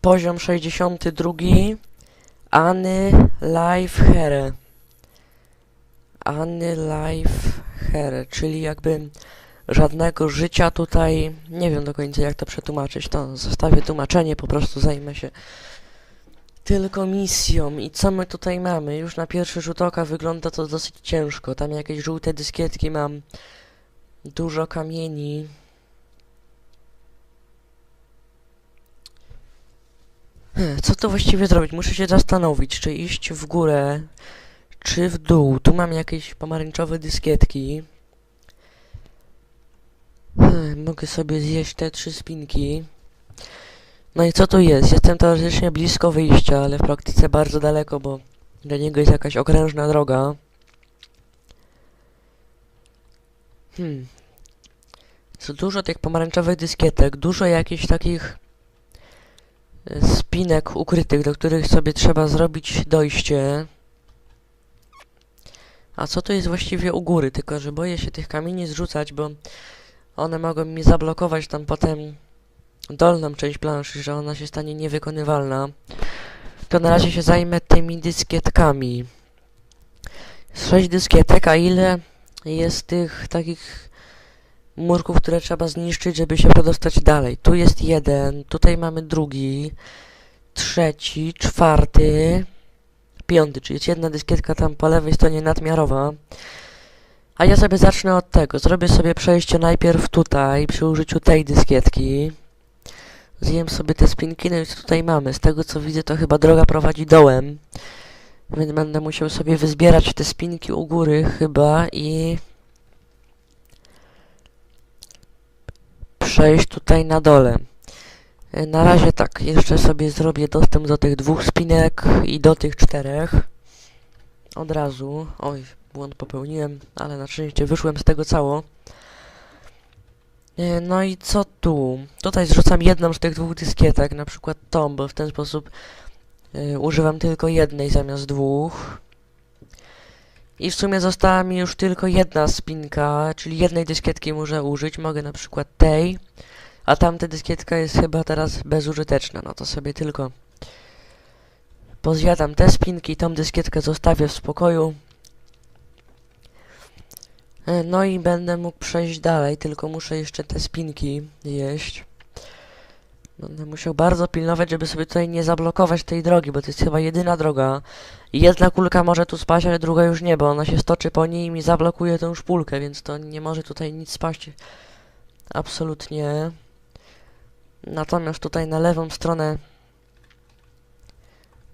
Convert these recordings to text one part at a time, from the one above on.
Poziom 62. Any Life Here. Any Life Here, czyli jakby żadnego życia tutaj. Nie wiem do końca jak to przetłumaczyć. To zostawię tłumaczenie, po prostu zajmę się tylko misją. I co my tutaj mamy? Już na pierwszy rzut oka wygląda to dosyć ciężko. Tam jakieś żółte dyskietki mam. Dużo kamieni. Co tu właściwie zrobić? Muszę się zastanowić, czy iść w górę, czy w dół. Tu mam jakieś pomarańczowe dyskietki. Hmm, Mogę sobie zjeść te trzy spinki. No i co tu jest? Jestem teoretycznie blisko wyjścia, ale w praktyce bardzo daleko, bo do niego jest jakaś okrężna droga. Hmm. Co dużo tych pomarańczowych dyskietek, dużo jakichś takich spinek ukrytych, do których sobie trzeba zrobić dojście. A co to jest właściwie u góry? Tylko, że boję się tych kamieni zrzucać, bo one mogą mi zablokować tam potem dolną część planszy, że ona się stanie niewykonywalna. To na razie się zajmę tymi dyskietkami. Jest Sześć dyskietek, a ile jest tych takich murków, które trzeba zniszczyć, żeby się przedostać dalej? Tu jest jeden, tutaj mamy drugi, trzeci, czwarty, piąty, czyli jest jedna dyskietka tam po lewej stronie nadmiarowa. A ja sobie zacznę od tego. Zrobię sobie przejście najpierw tutaj przy użyciu tej dyskietki. Zjem sobie te spinki, no i co tutaj mamy? Z tego co widzę, to chyba droga prowadzi dołem. Więc będę musiał sobie wyzbierać te spinki u góry chyba i... Przejść tutaj na dole. E, Na razie tak, jeszcze sobie zrobię dostęp do tych dwóch spinek i do tych czterech. Od razu. Oj, błąd popełniłem, ale na szczęście wyszłem z tego cało. E, No i co tu? Tutaj zrzucam jedną z tych dwóch dyskietek, na przykład tą, bo w ten sposób e, używam tylko jednej zamiast dwóch. I w sumie została mi już tylko jedna spinka, czyli jednej dyskietki muszę użyć. Mogę na przykład tej, a tamta dyskietka jest chyba teraz bezużyteczna. No to sobie tylko pozjadam te spinki, tą dyskietkę zostawię w spokoju. E, No i będę mógł przejść dalej, tylko muszę jeszcze te spinki jeść. Będę musiał bardzo pilnować, żeby sobie tutaj nie zablokować tej drogi, bo to jest chyba jedyna droga. Jedna kulka może tu spaść, ale druga już nie, bo ona się stoczy po niej i mi zablokuje tę szpulkę, więc to nie może tutaj nic spaść. Absolutnie. Natomiast tutaj na lewą stronę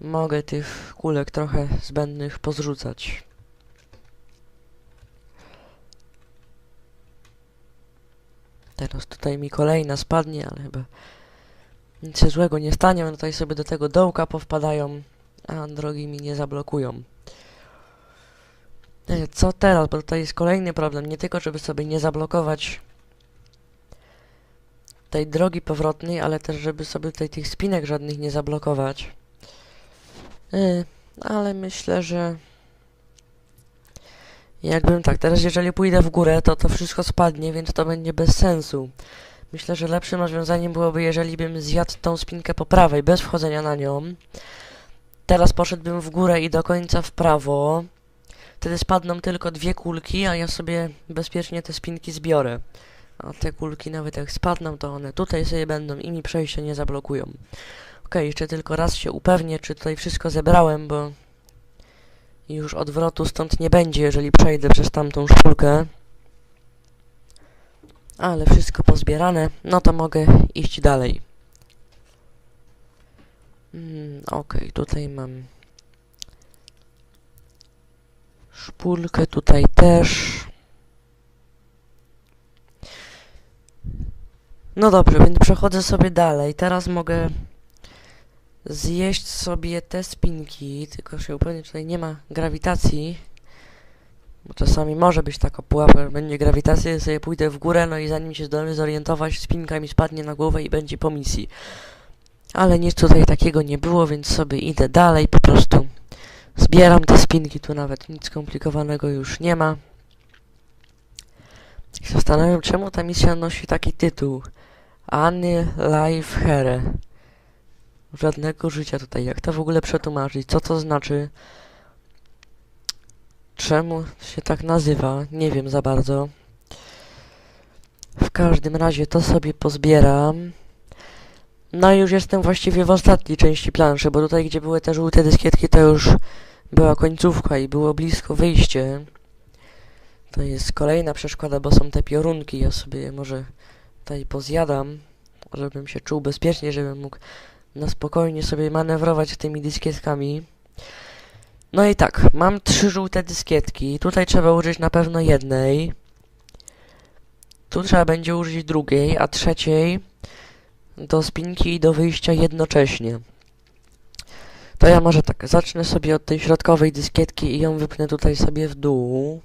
mogę tych kulek trochę zbędnych pozrzucać. Teraz tutaj mi kolejna spadnie, ale chyba nic się złego nie stanie. One tutaj sobie do tego dołka powpadają, a drogi mi nie zablokują. E, Co teraz? Bo tutaj jest kolejny problem. Nie tylko, żeby sobie nie zablokować tej drogi powrotnej, ale też, żeby sobie tutaj tych spinek żadnych nie zablokować. E, Ale myślę, że jakbym tak, teraz jeżeli pójdę w górę, to to wszystko spadnie, więc to będzie bez sensu. Myślę, że lepszym rozwiązaniem byłoby, jeżeli bym zjadł tą spinkę po prawej, bez wchodzenia na nią. Teraz poszedłbym w górę i do końca w prawo. Wtedy spadną tylko dwie kulki, a ja sobie bezpiecznie te spinki zbiorę. A te kulki nawet jak spadną, to one tutaj sobie będą i mi przejście nie zablokują. Okej, jeszcze tylko raz się upewnię, czy tutaj wszystko zebrałem, bo już odwrotu stąd nie będzie, jeżeli przejdę przez tamtą szpulkę. Ale wszystko pozbierane, no to mogę iść dalej. Mm, Okej, tutaj mam szpulkę, tutaj też. No dobrze, więc przechodzę sobie dalej. Teraz mogę zjeść sobie te spinki, tylko się upewnić, że tutaj nie ma grawitacji. Bo czasami może być taka pułapka, będzie grawitacja, ja sobie pójdę w górę, no i zanim się zdążę zorientować, spinka mi spadnie na głowę i będzie po misji. Ale nic tutaj takiego nie było, więc sobie idę dalej, po prostu zbieram te spinki, tu nawet nic skomplikowanego już nie ma. I Zastanawiam, czemu ta misja nosi taki tytuł. Anny Life Here. żadnego życia tutaj. Jak to w ogóle przetłumaczyć? Co to znaczy? Czemu się tak nazywa? Nie wiem za bardzo. W każdym razie to sobie pozbieram. No i już jestem właściwie w ostatniej części planszy, bo tutaj, gdzie były te żółte dyskietki, to już była końcówka i było blisko wyjście. To jest kolejna przeszkoda, bo są te piorunki. Ja sobie je może tutaj pozjadam, żebym się czuł bezpiecznie, żebym mógł na spokojnie sobie manewrować tymi dyskietkami. No i tak, mam trzy żółte dyskietki. Tutaj trzeba użyć na pewno jednej. Tu trzeba będzie użyć drugiej, a trzeciej do spinki i do wyjścia jednocześnie. To ja może tak, zacznę sobie od tej środkowej dyskietki i ją wypnę tutaj sobie w dół.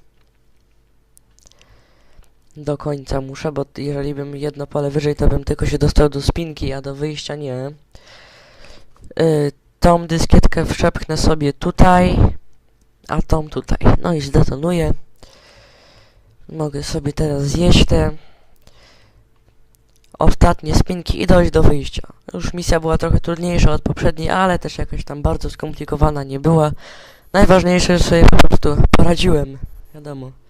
Do końca muszę, bo jeżeli bym jedno pole wyżej, to bym tylko się dostał do spinki, a do wyjścia nie. Yy, tą dyskietkę wszepchnę sobie tutaj, a tą tutaj. No i zdetonuję. Mogę sobie teraz zjeść te ostatnie spinki i dojść do wyjścia. Już misja była trochę trudniejsza od poprzedniej, ale też jakaś tam bardzo skomplikowana nie była. Najważniejsze, że sobie po prostu poradziłem. Wiadomo.